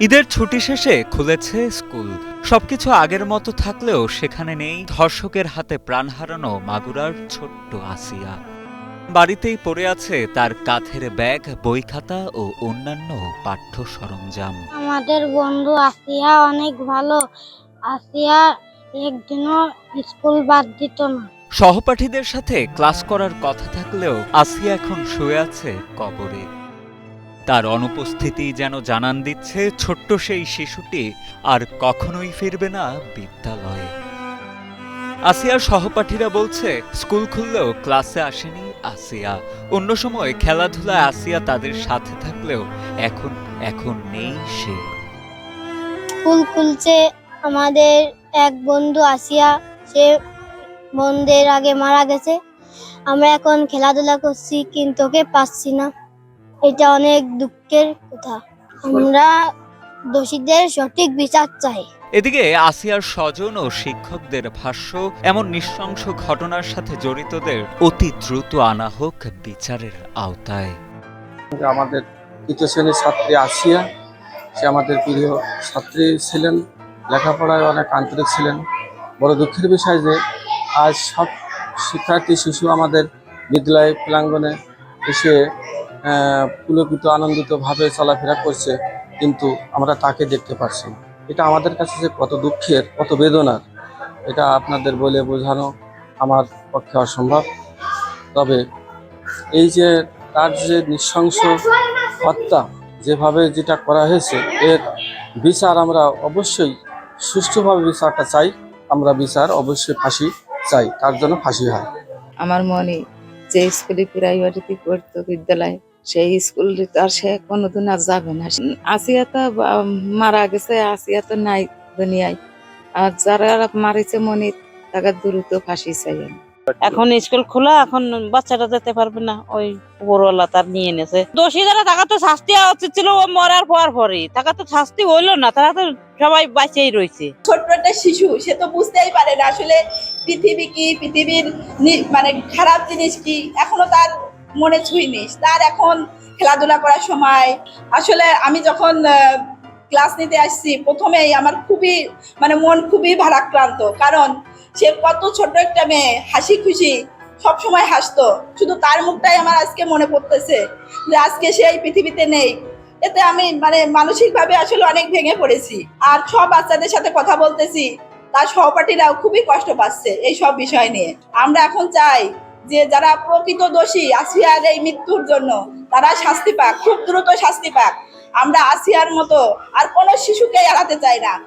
ঈদের ছুটি শেষে খুলেছে স্কুল। সবকিছু আগের মতো থাকলেও সেখানে নেই ধর্ষকের হাতে প্রাণ হারানো মাগুরার ছোট্ট আসিয়া। বাড়িতেই পড়ে আছে তার কাঁধের ব্যাগ বই খাতা ও অন্যান্য পাঠ্য সরঞ্জাম। আমাদের বন্ধু আসিয়া অনেক ভালো। আসিয়া একদিনও স্কুল বাদ দিত না। সহপাঠীদের সাথে ক্লাস করার কথা থাকলেও আসিয়া এখন শুয়ে আছে কবরে। তার অনুপস্থিতি যেন জানান দিচ্ছে ছোট্ট সেই শিশুটি আর কখনোই ফিরবে না বিদ্যালয়ে। আসিয়ার সহপাঠীরা বলছে, স্কুল খুললেও ক্লাসে আসেনি আসিয়া। অন্য সময় খেলাধুলায় আসিয়া তাদের সাথে থাকলেও এখন এখন নেই সে। স্কুল খুলছে, আমাদের এক বন্ধু আসিয়া, সে বন্ধের আগে মারা গেছে। আমরা এখন খেলাধুলা করছি, কিন্তু ওকে পাচ্ছি না। এটা অনেক দুঃখের কথা। আমরা দোষীদের সঠিক বিচার চাই। এদিকে আসিয়ার স্বজন ও শিক্ষকদের ভাষ্য এমন নৃশংস ঘটনার সাথে জড়িতদের অতি দ্রুত আনা হোক বিচারের আওতায়। আমাদের তৃতীয় শ্রেণির ছাত্রী আসিয়া সে আমাদের প্রিয় ছাত্রী ছিলেন লেখাপড়ায় অনেক আন্তরিক ছিলেন। বড় দুঃখের বিষয় যে আজ সব শিক্ষার্থী শিশু আমাদের বিদ্যালয় প্রাঙ্গনে এসে পুলকিত, আনন্দিতভাবে চলাফেরা করছে, কিন্তু আমরা তাকে দেখতে পাচ্ছি এটা আমাদের কাছে যে কত দুঃখের, কত বেদনার, এটা আপনাদের বলে বোঝানো আমার পক্ষে অসম্ভব। তবে এই যে তার যে নৃশংস হত্যা, যেভাবে যেটা করা হয়েছে, এর বিচার আমরা অবশ্যই সুষ্ঠুভাবে বিচারটা চাই, আমরা বিচার অবশ্যই ফাঁসি চাই, তার জন্য ফাঁসি হয়। আমার মনে যে স্কুলে প্রাইমারিতে পড়তো বিদ্যালয় সেই স্কুল আর সে কোনোদিন আর যাবে না। আসিয়া তো মারা গেছে আসিয়া তো নাই দুনিয়ায়। আর যারা মারিছে মনে তাকে দ্রুত ফাঁসি চাই এখন স্কুল খোলা এখন বাচ্চাটা যেতে পারবে না। ওই উপরওয়ালা তার নিয়ে এনেছে। দোষী যারা তাকে তো শাস্তি উচিত ছিল ও মরার পর পরই। তাকে তো শাস্তি হইল না তারা তো সবাই বাঁচেই রয়েছে ছোট্ট একটা শিশু সে তো বুঝতেই পারে না আসলে পৃথিবী কি পৃথিবীর নি- মানে খারাপ জিনিস কি। এখনও তার মনে ছুঁইনি তার এখন খেলাধুলা করার সময়। আসলে আমি যখন ক্লাস নিতে আসছি, প্রথমেই আমার খুবই মানে মন খুবই ভারাক্রান্ত। কারণ সে কত ছোট একটা মেয়ে, হাসি খুশি সব সময় হাসতো। শুধু তার মুখটাই আমার আজকে মনে পড়তেছে যে আজকে সে এই পৃথিবীতে নেই। এতে আমি মানে মানসিকভাবে আসলে অনেক ভেঙে পড়েছি। আর সব বাচ্চাদের সাথে কথা বলতেছি, তার সহপাঠীরাও খুবই কষ্ট পাচ্ছে এই সব বিষয় নিয়ে। আমরা এখন চাই যে যারা প্রকৃত দোষী, আসিয়ার এই মৃত্যুর জন্য, তারা শাস্তি পাক, খুব দ্রুত শাস্তি পাক। আমরা আসিয়ার মতো আর কোনো শিশুকে এড়াতে চাই না।